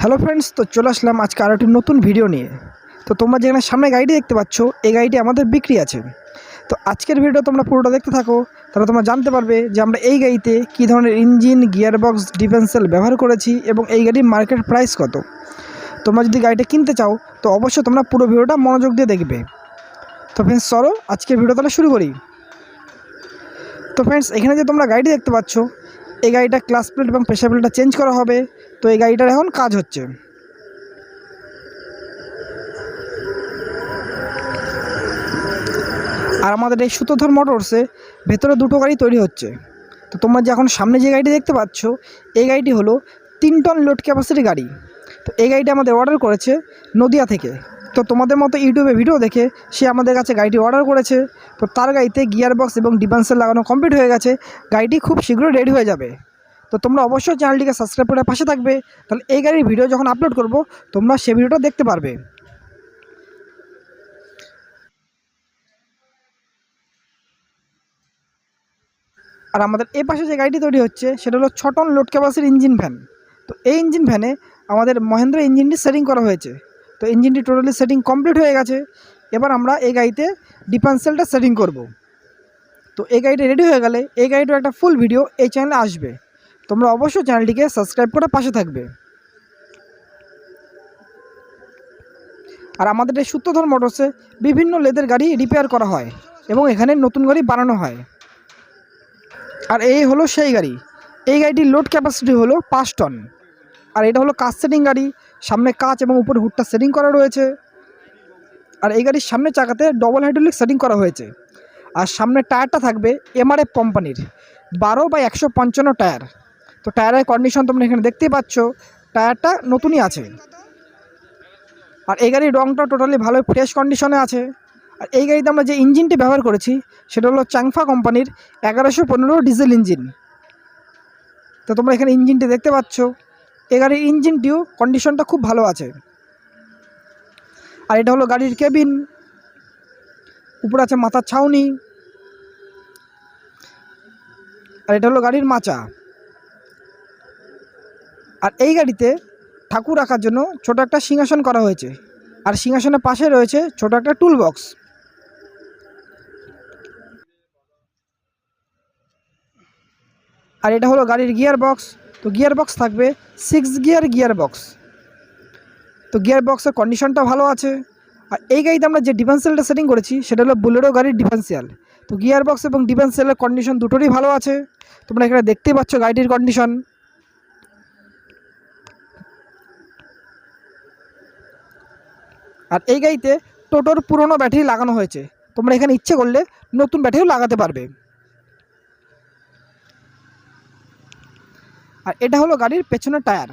Hello friends, তো চলে আসলাম আজকে আরও একটি নতুন ভিডিও নিয়ে। তো তোমরা যেখানে সামনে গাড়িটি দেখতে পাচ্ছ, এই গাড়িটি আমাদের বিক্রি আছে। তো আজকের ভিডিও তোমরা পুরোটা দেখতে থাকো, তাহলে তোমরা জানতে পারবে যে আমরা এই গাড়িতে কী ধরনের ইঞ্জিন, গিয়ারবক্স, ডিফেন্সেল ব্যবহার করেছি এবং এই গাড়ির মার্কেট প্রাইস কত। তোমরা যদি গাড়িটা কিনতে চাও, তো অবশ্যই তোমরা পুরো ভিডিওটা মনোযোগ দিয়ে দেখবে। তো ফ্রেন্ডস, চলো আজকের ভিডিও তাহলে শুরু করি। তো ফ্রেন্ডস, এখানে যে তোমরা গাড়িটি দেখতে পাচ্ছ, এই গাড়িটা ক্লাস প্লেট এবং প্রেশার প্লেটটা চেঞ্জ করা হবে। তো এই গাড়িটার এখন কাজ হচ্ছে। আর আমাদের এই সুতোধর মোটরসে ভেতরে দুটো গাড়ি তৈরি হচ্ছে। তো তোমরা যে এখন সামনে যে গাড়িটি দেখতে পাচ্ছ, এই গাড়িটি হলো তিন টন লোড ক্যাপাসিটি গাড়ি। তো এই গাড়িটা আমাদের অর্ডার করেছে নদিয়া থেকে। তো তোমাদের মতো ইউটিউবে ভিডিও দেখে সে আমাদের কাছে গাড়িটি অর্ডার করেছে। তো তার গাড়িতে গিয়ার বক্স এবং ডিফেন্সেল লাগানো কমপ্লিট হয়ে গেছে। গাড়িটি খুব শীঘ্রই রেডি হয়ে যাবে। তো তোমরা অবশ্যই চ্যানেলটিকে সাবস্ক্রাইব করে পাশে থাকবে। তাহলে এই গাড়ির ভিডিও যখন আপলোড করব, তোমরা সে ভিডিওটা দেখতে পারবে। আর আমাদের এ পাশে যে গাড়িটি তৈরি হচ্ছে, সেটা হলো ছ টন লোড ক্যাপাসির ইঞ্জিন ভ্যান তো এই ইঞ্জিন ভ্যানে আমাদের মহেন্দ্র ইঞ্জিনটি সেটিং করা হয়েছে। তো ইঞ্জিনটি টোটালি সেটিং কমপ্লিট হয়ে গেছে। এবার আমরা এই গাড়িতে ডিফেন্সেলটা সেটিং করব। তো এই গাড়িটা রেডি হয়ে গেলে, এই গাড়িটার একটা ফুল ভিডিও এই চ্যানেলে আসবে। তোমরা অবশ্যই চ্যানেলটিকে সাবস্ক্রাইব করে পাশে থাকবে। আর আমাদের এই সূত্রধর মোটরসে বিভিন্ন লেদের গাড়ি রিপেয়ার করা হয় এবং এখানে নতুন গাড়ি বানানো হয়। আর এই হলো সেই গাড়ি। এই গাড়িটির লোড ক্যাপাসিটি হলো পাঁচ টন আর এটা হলো কাচ সেটিং গাড়ি। সামনে কাচ এবং উপরে হুডটা সেটিং করা রয়েছে। আর এই গাড়ির সামনে চাকাতে ডবল হাইড্রোলিক সেটিং করা হয়েছে। আর সামনে টায়ারটা থাকবে এমআরএফ কোম্পানির বারো বা একশো পঞ্চান্ন টায়ার তো টায়ারের কন্ডিশন তোমরা এখানে দেখতেই পাচ্ছ, টায়ারটা নতুনই আছে। আর এই গাড়ির রঙটা টোটালি ভালো ফ্রেশ কন্ডিশনে আছে। আর এই গাড়িতে আমরা যে ইঞ্জিনটি ব্যবহার করেছি, সেটা হলো চাংফা কোম্পানির এগারোশো পনেরো ডিজেল ইঞ্জিন তো তোমরা এখানে ইঞ্জিনটি দেখতে পাচ্ছ। এ গাড়ির ইঞ্জিনটিও কন্ডিশনটা খুব ভালো আছে। আর এটা হলো গাড়ির কেবিন উপরে আছে মাথার ছাউনি। আর এটা হলো গাড়ির মাচা। আর এই গাড়িতে ঠাকুর রাখার জন্য ছোট একটা সিংহাসন করা হয়েছে। আর সিংহাসনের পাশে রয়েছে ছোট একটা টুল বক্স আর এটা হলো গাড়ির গিয়ার বক্স তো গিয়ার বক্স থাকবে সিক্স গিয়ার গিয়ার বক্স তো গিয়ার বক্সের কন্ডিশনটা ভালো আছে। আর এই গাড়িতে আমরা যে ডিফেন্সিয়ালটা সেটিং করেছি, সেটা হলো বুলেরো গাড়ির ডিফেন্সিয়াল তো গিয়ার বক্স এবং ডিফেন্সিয়ালের কন্ডিশন দুটোরই ভালো আছে। তোমরা এখানে দেখতেই পাচ্ছ গাড়িটির কন্ডিশন আর এই গাড়িতে টোটোর পুরনো ব্যাটারি লাগানো হয়েছে। তোমরা এখানে ইচ্ছে করলে নতুন ব্যাটারিও লাগাতে পারবে। আর এটা হলো গাড়ির পেছনের টায়ার।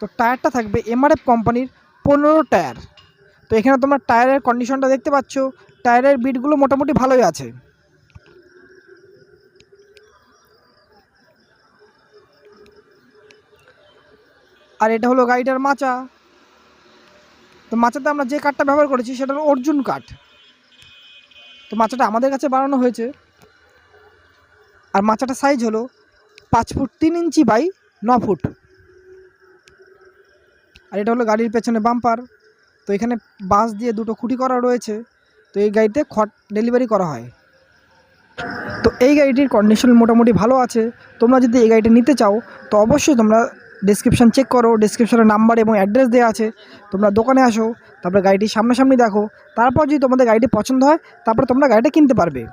তো টায়ারটা থাকবে এমআরএফ কোম্পানির পনেরো টায়ার। তো এখানে তোমরা টায়ারের কন্ডিশনটা দেখতে পাচ্ছ। টায়ারের বিটগুলো মোটামুটি ভালোই আছে। আর এটা হলো গাড়িটার মাচা। তো মাচাতে আমরা যে কাঠটা ব্যবহার করেছি সেটা হলো অর্জুন কাঠ। তো মাচাটা আমাদের কাছে বানানো হয়েছে। আর মাচাটা সাইজ হলো পাঁচ ফুট তিন ইঞ্চি বাই ন ফুট। আর এটা হলো গাড়ির পেছনে বাম্পার তো এখানে বাঁশ দিয়ে দুটো খুঁটি করা রয়েছে। তো এই গাড়িতে খট ডেলিভারি করা হয়। তো এই গাড়িটির কন্ডিশন মোটামুটি ভালো আছে। তোমরা যদি এই গাড়িটা নিতে চাও, তো অবশ্যই তোমরা ডিসক্রিপশান চেক করো ডিসক্রিপশানে নাম্বার এবং অ্যাড্রেস দেওয়া আছে। তোমরা দোকানে আসো, তারপরে গাড়িটি সামনাসামনি দেখো। তারপর যদি তোমাদের গাড়িটি পছন্দ হয়, তারপরে তোমরা গাড়িটা কিনতে পারবে।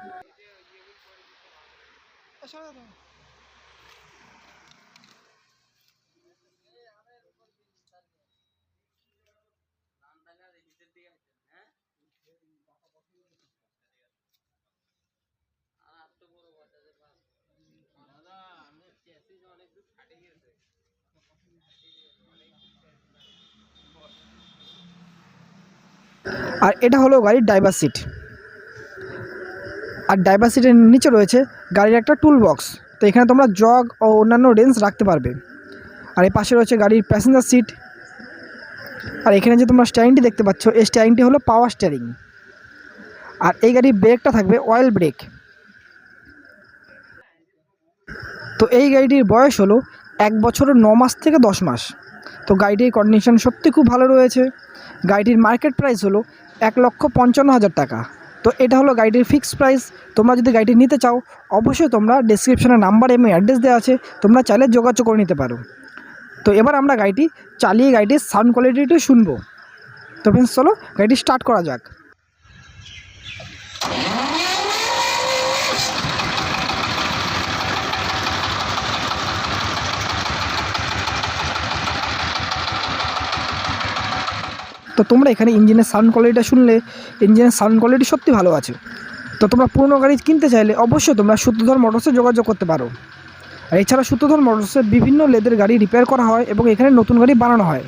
আর এটা হলো গাড়ির ড্রাইভার সিট আর ড্রাইভার সিটের নিচে রয়েছে গাড়ির একটা টুল বক্স তো এখানে তোমরা জগ ও অন্যান্য রেঞ্জ রাখতে পারবে। আর এই পাশে রয়েছে গাড়ির প্যাসেঞ্জার সিট আর এখানে যে তোমরা স্ট্যারিংটি দেখতে পাচ্ছ, এই স্ট্যারিংটি হলো পাওয়ার স্ট্যারিং আর এই গাড়ির ব্রেকটা থাকবে অয়েল ব্রেক তো এই গাড়িটির বয়স হলো এক বছরের ন মাস থেকে দশ মাস। তো গাড়িটির কন্ডিশন সত্যি খুব ভালো রয়েছে। গাড়িটির মার্কেট প্রাইস হলো এক লক্ষ পঞ্চান্ন হাজার টাকা। তো এটা হলো গাড়িটির ফিক্সড প্রাইস তোমরা যদি গাড়িটি নিতে চাও, অবশ্যই তোমরা ডিসক্রিপশনে নাম্বার এবং অ্যাড্রেস দেওয়া আছে। তোমরা চাইলে যোগাযোগ করে নিতে পারো। তো এবার আমরা গাড়িটি চালিয়ে গাড়িটির সাউন্ড কোয়ালিটিটা শুনব। তো ফ্রেন্ডস চলো গাড়িটি স্টার্ট করা যাক। তো তোমরা এখানে ইঞ্জিনের সাউন্ড কোয়ালিটিটা শুনলে ইঞ্জিনের সাউন্ড কোয়ালিটি সত্যি ভালো আছে। তো তোমরা পুরনো গাড়ি কিনতে চাইলে অবশ্যই তোমরা সূত্রধর মোটরসে যোগাযোগ করতে পারো। আর এছাড়া সূত্রধর মোটরসে বিভিন্ন লেদের গাড়ি রিপেয়ার করা হয় এবং এখানে নতুন গাড়ি বানানো হয়।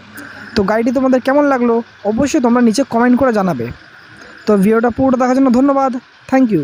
তো গাড়িটি তোমাদের কেমন লাগল অবশ্যই তোমরা নিচে কমেন্ট করে জানাবে। তো ভিডিওটা পুরোটা দেখার জন্য ধন্যবাদ। Thank you